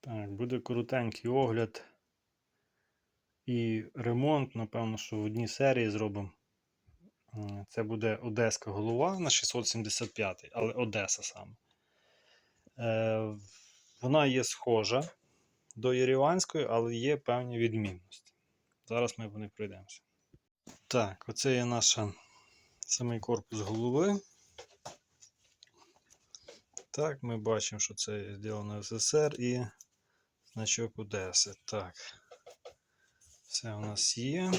Так, буде коротенький огляд і ремонт, напевно, що в одній серії зробимо. Це буде Одеська голова на 675, але Одеса саме. Е, вона є схожа до Єреванської, але є певні відмінності. Зараз ми по них пройдемося. Так, оце є наша самий корпус голови. Так, ми бачимо, що це зроблено в СССР і значок Одеси. Так. Все у нас є.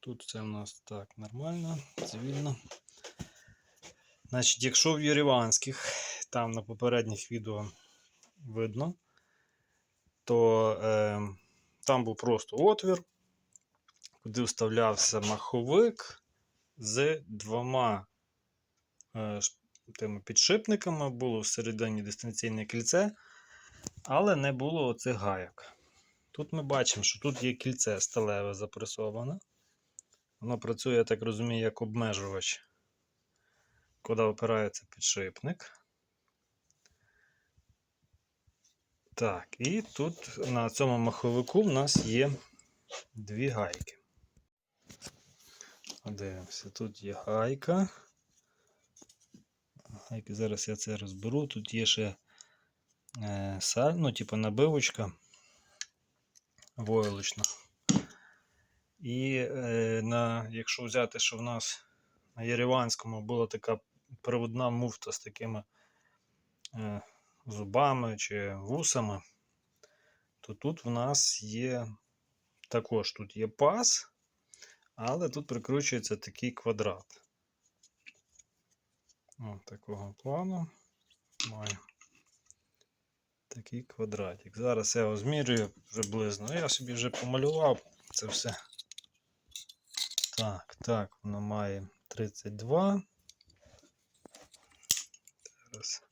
Тут все у нас так нормально, цивільно. Значить, якщо в Єреванських, там на попередніх відео видно, то е, там був просто отвір, куди вставлявся маховик з двома е, тими підшипниками, було всередині дистанційне кільце, але не було оцих гайок. Тут ми бачимо, що тут є кільце сталеве запресоване. Воно працює, я так розумію, як обмежувач, куди опирається підшипник. Так, і тут на цьому маховику в нас є дві гайки. Подивимося, тут є гайка. Гайки, зараз я це розберу. Тут є ще саль, ну, типу набивочка войлочна. І е, на, якщо взяти, що в нас на Єреванському була така приводна муфта з такими е, зубами чи вусами, то тут в нас є також тут є паз, але тут прикручується такий квадрат. О, такого плану має такий квадратик. Зараз я його змірюю приблизно. Я собі вже помалював це все. Так, так, воно має 32. Зараз.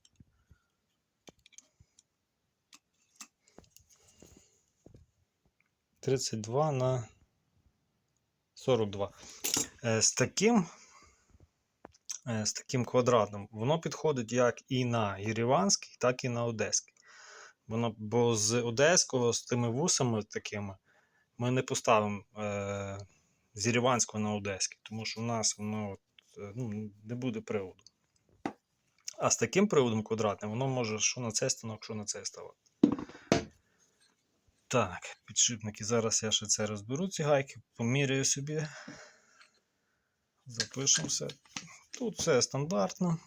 Тридцять два на 42. Е, З таким, е, з таким квадратом воно підходить як і на Єреванський, так і на Одеський. Воно, бо з Одеського, з тими вусами такими, ми не поставимо е, з Єреванського на Одеський, тому що в нас воно от, е, ну, не буде приводу. А з таким приводом квадратним, воно може що на цей станок, що на цей ставати. Так, підшипники. Зараз я ще це розберу, ці гайки, поміряю собі. Запишемо все. Тут все стандартно.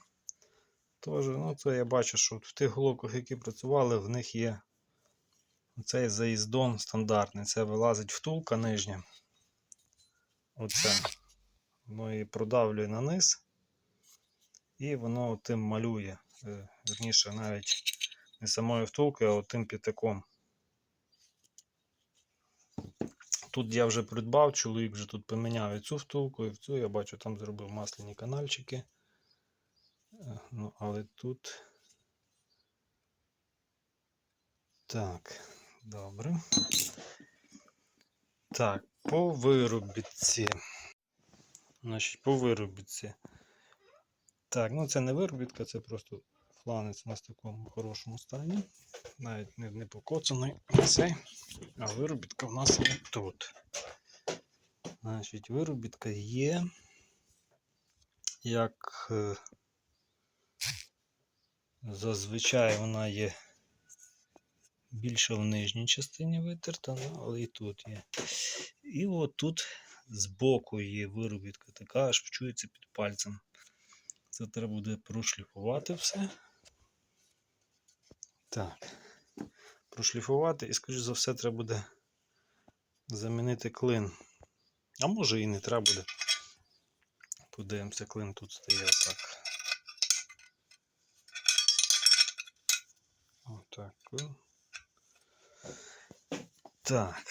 Тож, ну, це я бачу, що в тих головках, які працювали, в них є цей заїздон стандартний. Це вилазить втулка нижня. Оце. Воно її продавлює на низ. І воно тим малює. Е, Вірніше, навіть не самою втулкою, а тим п'ятаком. Тут я вже придбав, чоловік вже тут поміняв і цю втулку, і в цю я бачу, там зробив масляні канальчики. Ну, але тут. Так, добре. Так, по виробітці. Значить, по виробітці. Так, ну це не виробітка, це просто фланець у нас в такому хорошому стані. Навіть не, не покоцаний цей. А виробітка в нас є тут. Значить, виробітка є. Як е, зазвичай вона є більше в нижній частині витерта, ну, але і тут є. І от тут збоку є виробітка така, аж чується під пальцем. Це треба буде прошліфувати все. Так. Прошліфувати і, скоріш за все, треба буде замінити клин. А може і не треба буде. Подивимося, клин тут стає так. Отак. клин. Так,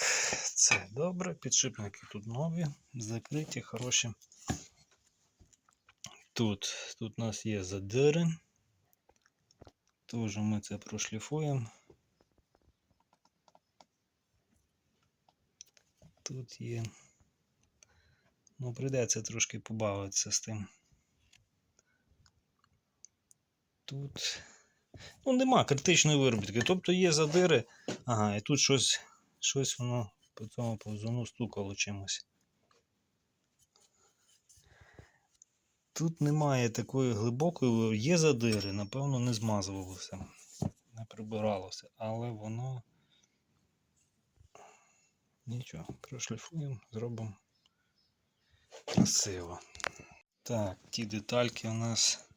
це добре. Підшипники тут нові, закриті, хороші. Тут, тут у нас є задири. Теж ми це прошліфуємо. Тут є. Ну, прийдеться трошки побавитися з тим. Тут. Ну, нема критичної виробітки. Тобто є задири. Ага, і тут щось, щось воно по цьому повзуну стукало чимось. Тут немає такої глибокої, є задири, напевно, не змазувалося, не прибиралося, але воно. Нічого, прошліфуємо, зробимо красиво. Так, ті детальки у нас.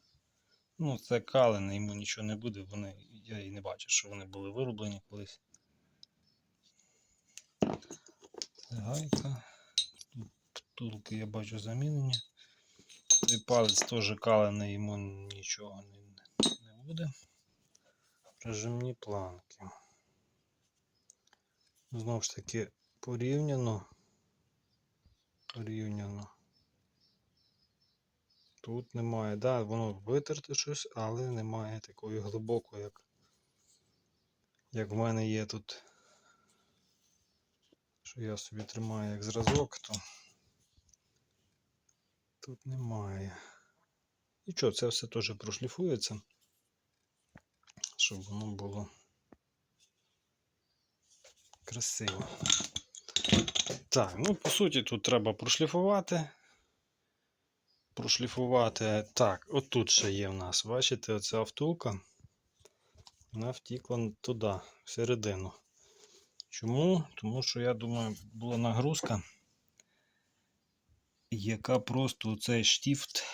Ну, це калини, йому нічого не буде, вони, я і не бачу, що вони були вироблені колись. Гайка. Втулки я бачу замінені. Той палець теж калений, йому нічого не, не буде. Прижимні планки. Знову ж таки, порівняно. Порівняно. Тут немає, да, воно витерте щось, але немає такої глибокої, як, як в мене є тут. Що я собі тримаю як зразок, то тут немає. Нічого, це все теж прошліфується, щоб воно було красиво. Так, ну по суті тут треба прошліфувати. Прошліфувати. Так, отут ще є в нас. Бачите, оця втулка. Вона втікла туди, всередину. Чому? Тому що, я думаю, була нагрузка, яка просто цей штіфт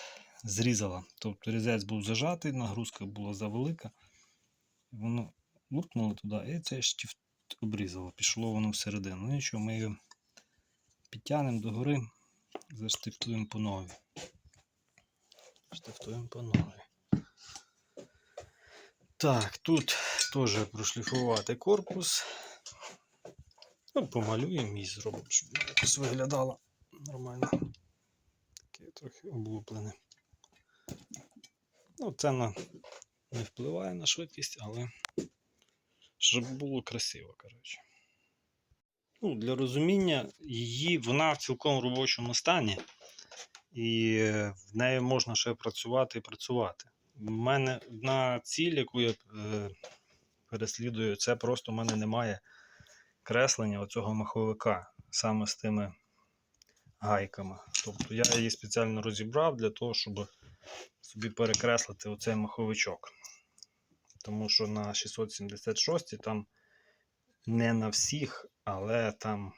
зрізала. Тобто різець був зажатий, нагрузка була завелика. Воно лупнуло туди, і цей штіфт обрізало. Пішло воно всередину. Ну нічого, ми його підтягнемо догори, заштифтуємо по новій. Штифтуємо по новій. Так, тут теж прошліфувати корпус. Ну, помалюємо і зробимо, щоб якось виглядало нормально. Таке трохи облуплене. Ну, це на, не впливає на швидкість, але щоб було красиво, коротше. Ну, для розуміння, її вона в цілком робочому стані, і е, в неї можна ще працювати і працювати. У мене одна ціль, яку я е, переслідую, це просто в мене немає креслення оцього маховика саме з тими гайками. Тобто я її спеціально розібрав для того, щоб собі перекреслити оцей маховичок. Тому що на 676 там не на всіх, але там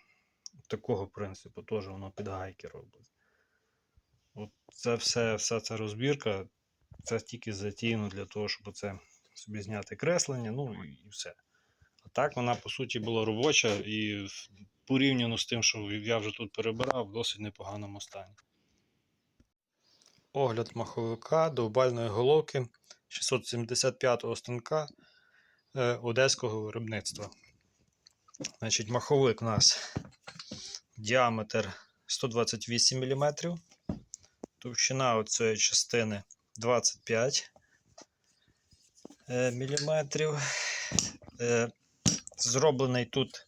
такого принципу теж воно під гайки робить. От це все, вся ця розбірка, це тільки затіяно для того, щоб це собі зняти креслення, ну і, все. А так вона, по суті, була робоча і порівняно з тим, що я вже тут перебирав, в досить непоганому стані. Огляд маховика довбальної головки 675-го станка е, одеського виробництва. Значить, маховик у нас діаметр 128 мм, товщина оцієї частини 25 мм. Е, Зроблений тут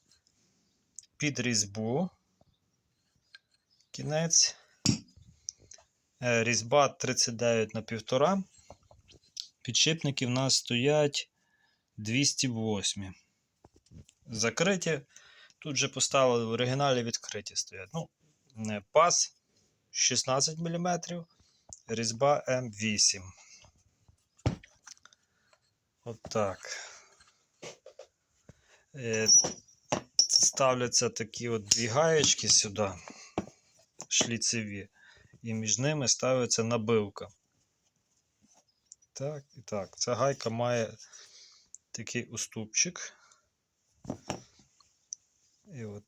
під різьбу. Кінець. Е, Різьба 39 на 1,5. Підшипники в нас стоять 208. Закриті. Тут же поставили в оригіналі відкриті стоять. Ну, паз 16 мм, різьба М8. От. Е, ставляться такі от дві гаєчки сюди, шліцеві, і між ними ставиться набивка. Так, і так. Ця гайка має такий уступчик. І от.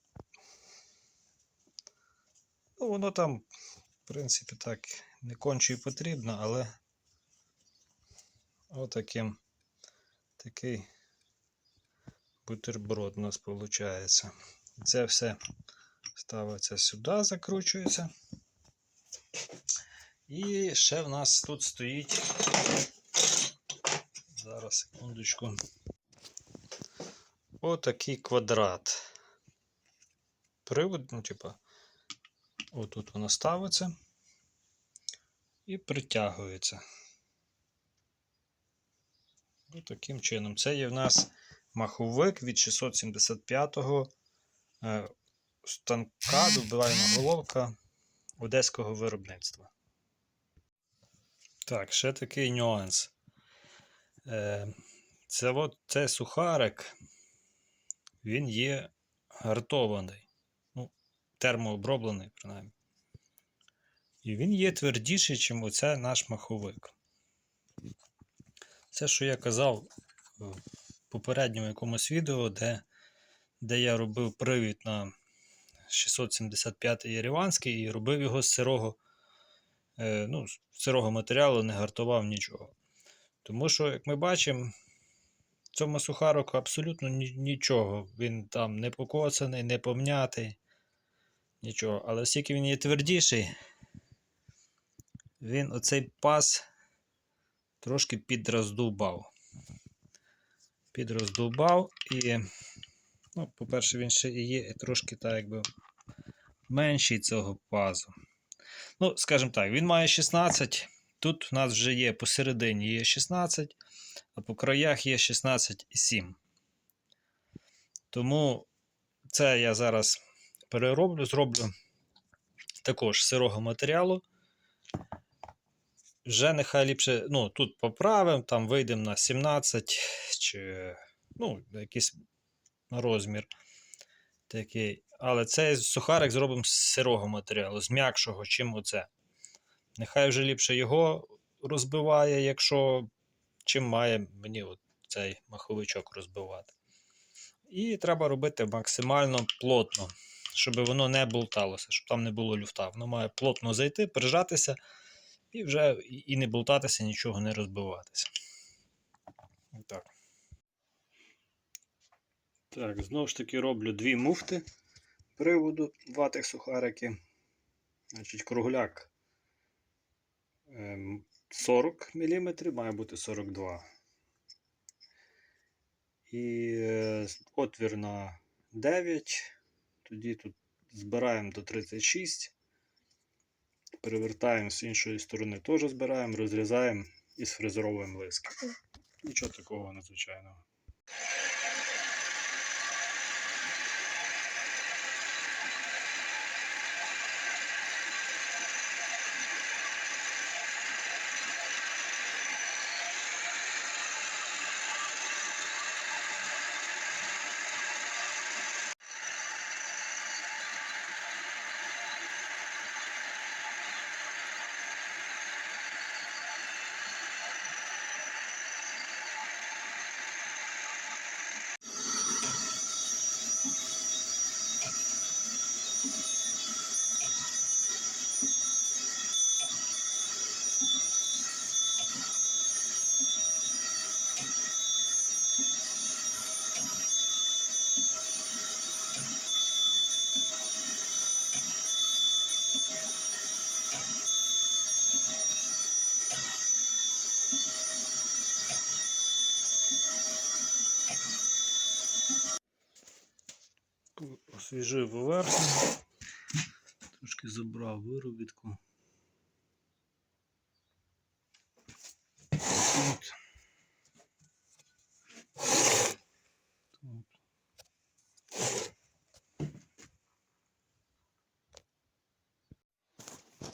Ну, воно там, принципі, так не конче і потрібно, але отаким такий бутерброд у нас виходить. Це все ставиться сюди, закручується. І ще в нас тут стоїть. Зараз, секундочку. Отакий квадрат. Привод, ну, типа, отут воно ставиться і притягується. Ну, таким чином. Це є в нас маховик від 675-го е, станка, добивальна головка одеського виробництва. Так, ще такий нюанс. Е, це от цей сухарик, він є гартований. Термооброблений, принаймні. І він є твердіший, ніж оце наш маховик. Це, що я казав в попередньому якомусь відео, де, де я робив привід на 675 Єреванський і робив його з сирого, е, ну, з сирого матеріалу, не гартував нічого. Тому що, як ми бачимо, цьому сухарику абсолютно ні- нічого. Він там не покоцаний, не помнятий, нічого. Але оскільки він є твердіший, він оцей пас трошки підроздовбав. Підроздовбав і, ну, по-перше, він ще і є трошки так, якби менший цього пазу. Ну, скажімо так, він має 16. Тут в нас вже є посередині є 16, а по краях є 16,7. Тому це я зараз перероблю, зроблю також сирого матеріалу. Вже нехай ліпше, ну, тут поправимо, там вийдемо на 17 чи ну, якийсь розмір такий. Але цей сухарик зробимо з сирого матеріалу, з м'якшого, чим оце. Нехай вже ліпше його розбиває, якщо чим має мені от цей маховичок розбивати. І треба робити максимально плотно, щоб воно не болталося, щоб там не було люфта. Воно має плотно зайти, прижатися і вже і не болтатися, нічого не розбиватися. Так. Так, знову ж таки роблю дві муфти приводу, два тих сухарики. Значить, кругляк ем, 40 мм, має бути 42. І е, отвір на 9. Тоді тут збираємо до 36. Перевертаємо з іншої сторони, теж збираємо, розрізаємо і сфрезеровуємо лиски. Нічого такого надзвичайного. Освіжив поверхню. Трошки забрав виробітку. Тут. Тут.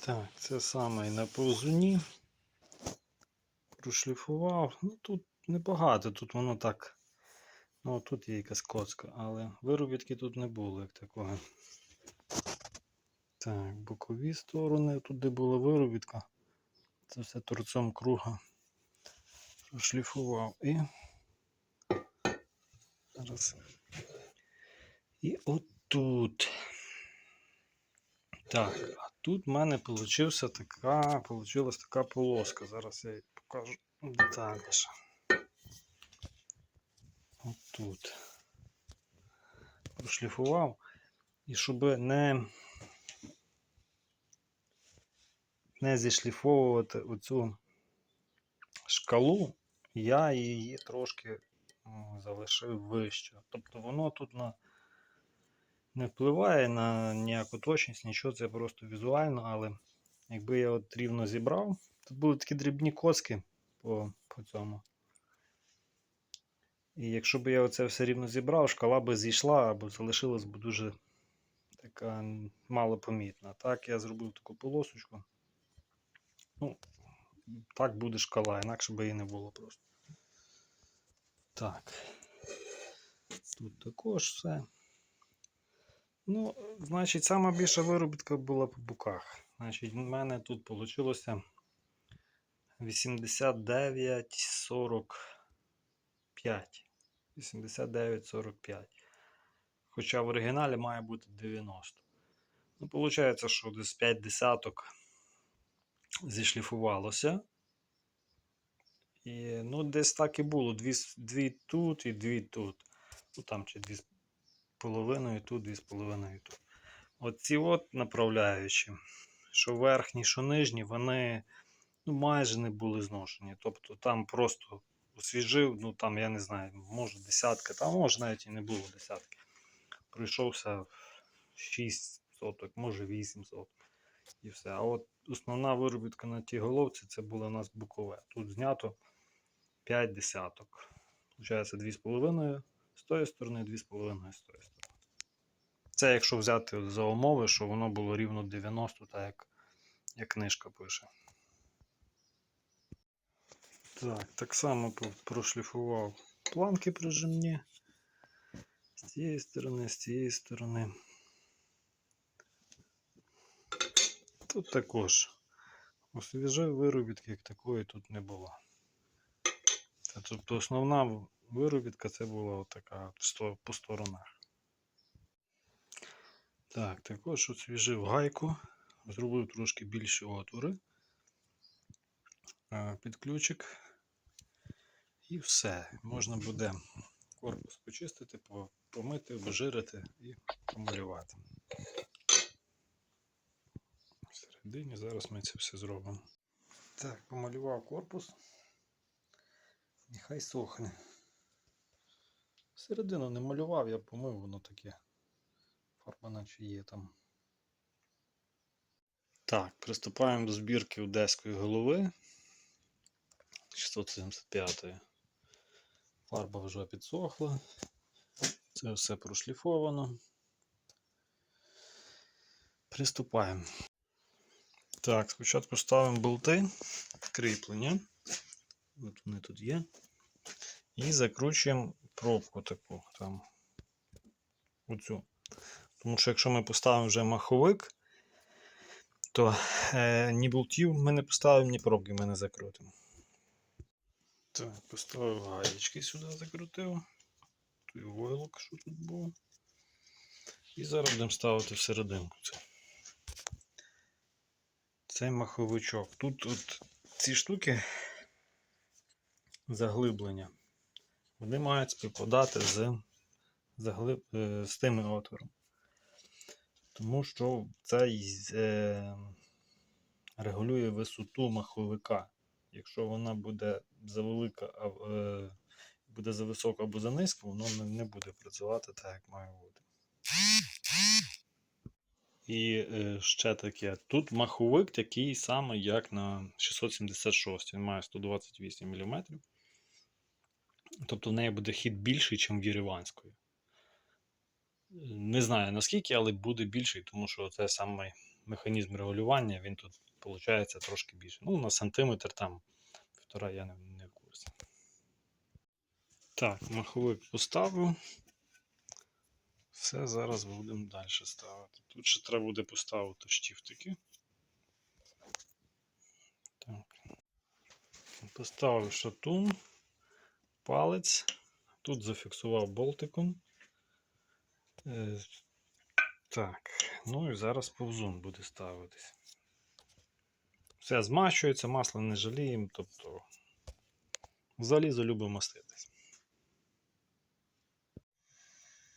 Так, це саме і на повзуні. Прошліфував. Ну тут небагато, тут воно так. Ну, тут є якась коцка, але виробітки тут не було як такого. Так, бокові сторони, тут де була виробітка. Це все торцом круга прошліфував і зараз. І отут. Так, а тут в мене така, получилась така полоска. Зараз я її покажу детальніше. Отут. Прошліфував. І щоб не, не зішліфовувати оцю шкалу, я її трошки залишив вище. Тобто воно тут на, не впливає на ніяку точність, нічого, це просто візуально, але якби я от рівно зібрав, тут були такі дрібні коски по, по цьому. І якщо б я оце все рівно зібрав, шкала би зійшла або залишилась б дуже така малопомітна. Так, я зробив таку полосочку. Ну, так буде шкала, інакше би її не було просто. Так. Тут також все. Ну, значить, сама більша виробітка була по боках. Значить, в мене тут вийшло 89,45. 89,45. Хоча в оригіналі має бути 90. Ну, виходить, що десь 5 десяток зішліфувалося. І ну, десь так і було. Дві, дві тут і дві тут. Ну там чи дві з половиною тут, дві з половиною тут. Оці от направляючі, що верхні, що нижні, вони ну, майже не були зношені. Тобто там просто освіжив, ну там, я не знаю, може десятка, там може навіть і не було десятки. Пройшовся 6 соток, може 8 соток. І все. А от основна виробітка на тій головці це було у нас букове. Тут знято 5 десяток. Получається 2,5 з тої сторони, 2,5 з тої сторони. Це якщо взяти за умови, що воно було рівно 90, так як, як книжка пише. Так, так само прошліфував планки прижимні. З цієї сторони, з цієї сторони. Тут також освіжив виробітки, як такої тут не було. Тобто основна виробітка це була така по сторонах. Так, також освіжив гайку, зробив трошки більші отвори під ключик. І все. Можна буде корпус почистити, помити, обжирити і помалювати. Всередині зараз ми це все зробимо. Так, помалював корпус. Нехай сохне. Середину не малював, я помив, воно таке. Фарба наче є там. Так, приступаємо до збірки одеської голови 675. Фарба вже підсохла. Це все прошліфовано. Приступаємо. Так, спочатку ставимо болти, кріплення. От вони тут є. І закручуємо пробку таку там. Оцю. Тому що якщо ми поставимо вже маховик, то е, ні болтів ми не поставимо, ні пробки ми не закрутимо. Так, поставив гаєчки сюди закрутив. Той войлок, що тут був. І зараз будемо ставити всерединку це. Цей маховичок. Тут от ці штуки заглиблення. Вони мають співпадати з, заглиб... е, з тими отвором. Тому що це е, регулює висоту маховика. Якщо вона буде завелика, е, буде за висока або за низька, воно не, не буде працювати так, як має бути. І е, ще таке. Тут маховик такий самий, як на 676. Він має 128 мм. Тобто в неї буде хід більший, ніж в Єреванської. Не знаю наскільки, але буде більший, тому що це саме механізм регулювання, він тут виходить трошки більше. Ну, на сантиметр там півтора я не, не в курсі. Так, маховик поставив. Все, зараз будемо далі ставити. Тут ще треба буде поставити штифтики. Так. Поставив шатун, палець. Тут зафіксував болтиком. Е, так, ну і зараз повзун буде ставитись. Все змащується, масла не жаліємо, тобто залізо любимо маститись.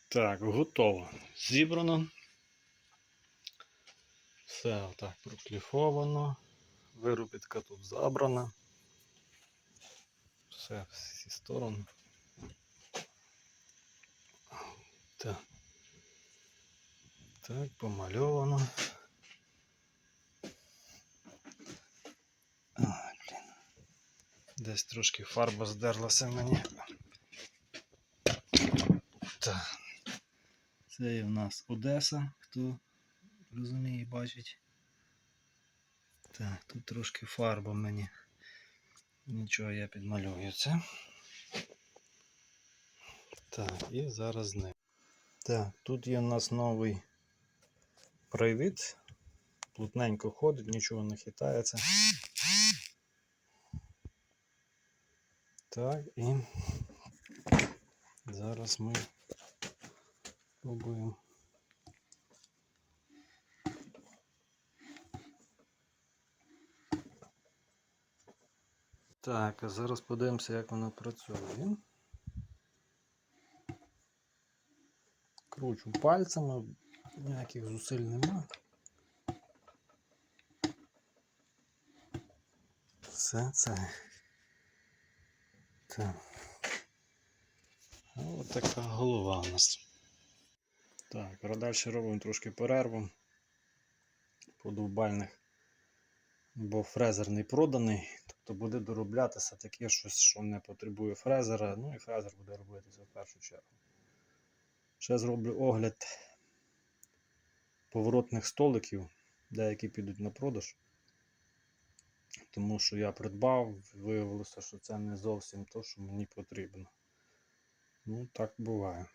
Так, готово. Зібрано. Все отак прокліфовано. Виробітка тут забрана. Все, всі сторони. Так. Так, помальовано. Десь трошки фарба здерлася мені. Це є в нас Одеса, хто розуміє, бачить. Так, тут трошки фарба мені. Нічого, я підмалюю це. Так, і зараз не. Так, тут є у нас новий привід. Плутненько ходить, нічого не хитається. Так, і зараз ми спробуємо. Так, а зараз подивимося, як воно працює. Кручу пальцями, ніяких зусиль нема. Все це. А От така голова у нас. Так, далі робимо трошки перерву по довбальних, бо фрезер не проданий, тобто буде дороблятися таке щось, що не потребує фрезера, ну і фрезер буде робитися в першу чергу. Ще зроблю огляд поворотних столиків, деякі підуть на продаж. Тому що я придбав, виявилося, що це не зовсім то, що мені потрібно. Ну, так буває.